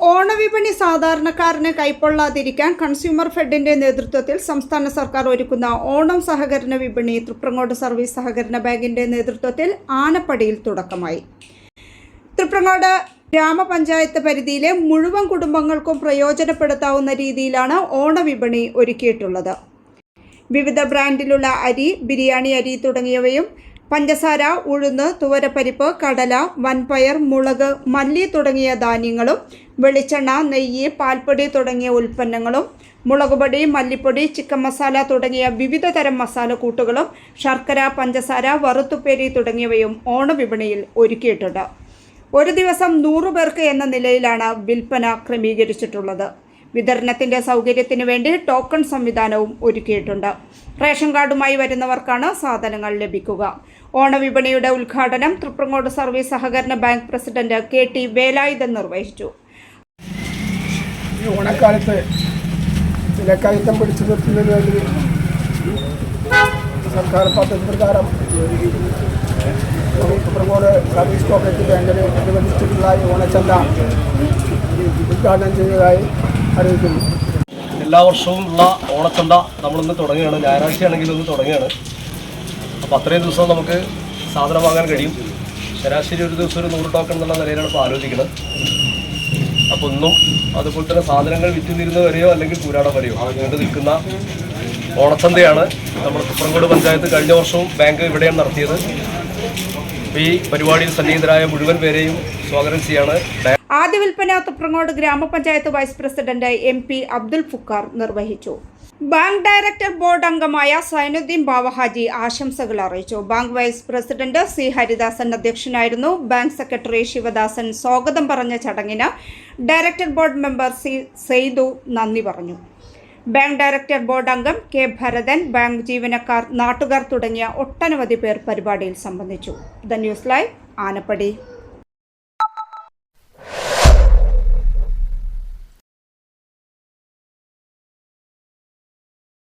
ഓണവിപണി സാധാരണക്കാരന് കൈപ്പൊള്ളാതിരിക്കാൻ കൺസ്യൂമർ ഫെഡിന്റെ നേതൃത്വത്തിൽ സംസ്ഥാന സർക്കാർ ഒരുക്കുന്ന ഓണം സഹകരണ വിപണി തൃപ്രങ്ങോട് സർവീസ് സഹകരണ ബാങ്കിന്റെ നേതൃത്വത്തിൽ ആനപ്പടിയിൽ തുടക്കമായി. തൃപ്രങ്ങോട് ഗ്രാമപഞ്ചായത്ത് പരിധിയിലെ മുഴുവൻ കുടുംബങ്ങൾക്കും പ്രയോജനപ്പെടുത്താവുന്ന രീതിയിലാണ് ഓണവിപണി ഒരുക്കിയിട്ടുള്ളത്. വിവിധ ബ്രാൻഡിലുള്ള അരി ബിരിയാണി അരി തുടങ്ങിയവയും പഞ്ചസാര ഉഴുന്ന് തുവരപ്പരിപ്പ് കടല വൻപയർ മുളക് മല്ലി തുടങ്ങിയ ധാന്യങ്ങളും വെളിച്ചെണ്ണ നെയ്യ് പാൽപ്പൊടി തുടങ്ങിയ ഉൽപ്പന്നങ്ങളും മുളകുപൊടി മല്ലിപ്പൊടി ചിക്കൻ മസാല തുടങ്ങിയ വിവിധ തരം മസാല കൂട്ടുകളും ശർക്കര പഞ്ചസാര വറുത്തുപ്പേരി തുടങ്ങിയവയും ഓണവിപണിയിൽ ഒരുക്കിയിട്ടുണ്ട്. ഒരു ദിവസം നൂറു പേർക്ക് എന്ന നിലയിലാണ് വിൽപ്പന ക്രമീകരിച്ചിട്ടുള്ളത്. വിതരണത്തിന്റെ സൗകര്യത്തിന് വേണ്ടി ടോക്കൺ സംവിധാനവും ഒരുക്കിയിട്ടുണ്ട്. റേഷൻ കാർഡുമായി വരുന്നവർക്കാണ് സാധനങ്ങൾ ലഭിക്കുക. ഓണവിപണിയുടെ ഉദ്ഘാടനം തൃപ്രങ്ങോട് സർവീസ് സഹകരണ bank president K T Velayudhan നിർവഹിച്ചു. ഈ സർക്കാർ പദ്ധതി പ്രകാരം പ്രമോട് സർവീസ് കോപ്പറേറ്റീവ് ബാങ്കിന് അനുവദിച്ചിട്ടുള്ള ഈ ഓണച്ചന്ത ഉദ്ഘാടനം ചെയ്തതായി അറിയിക്കുന്നു. എല്ലാ വർഷവും ഉള്ള ഓണച്ചന്ത നമ്മളിന്ന് തുടങ്ങുകയാണ്. ഞായറാഴ്ചയാണെങ്കിലും ഒന്ന് തുടങ്ങുകയാണ്. അപ്പോൾ അത്രയും ദിവസം നമുക്ക് സാധനം വാങ്ങാൻ കഴിയും. ശരാശരി ഒരു ദിവസം ഒരു നൂറ് ടോക്കൺ എന്നുള്ള നിലയിലാണ് ഇപ്പോൾ ആലോചിക്കുന്നത്. അപ്പോൾ ഒന്നും അതുപോലെ തന്നെ സാധനങ്ങൾ വിറ്റുനിരുന്ന വരെയോ അല്ലെങ്കിൽ പൂരാടം വരെയോ നീണ്ടു നിൽക്കുന്ന ഓണച്ചന്തയാണ് നമ്മൾ കുപ്രംകോട് പഞ്ചായത്ത് കഴിഞ്ഞ വർഷവും ബാങ്ക് ഇവിടെയാണ് നടത്തിയത്. ഈ പരിപാടിയിൽ സന്നിഹിതരായ മുഴുവൻ പേരെയും സ്വാഗതം ചെയ്യാണ്. ആദ്യ വിൽപ്പന തുപ്രങ്ങോട് ഗ്രാമപഞ്ചായത്ത് vice president M P Abdul Fukkar നിർവഹിച്ചു. ബാങ്ക് ഡയറക്ടർ ബോർഡ് അംഗമായ സൈനുദ്ദീൻ ബാവഹാജി ആശംസകൾ അറിയിച്ചു. Bank vice president C Haridasan അധ്യക്ഷനായിരുന്നു. ബാങ്ക് സെക്രട്ടറി ശിവദാസൻ സ്വാഗതം പറഞ്ഞ ചടങ്ങിന് director board member C Saidu നന്ദി പറഞ്ഞു. ബാങ്ക് ഡയറക്ടർ ബോർഡ് അംഗം കെ ഭരതൻ ബാങ്ക് ജീവനക്കാർ നാട്ടുകാർ തുടങ്ങിയ ഒട്ടനവധി പേർ പരിപാടിയിൽ സംബന്ധിച്ചു. The news live Anappadi.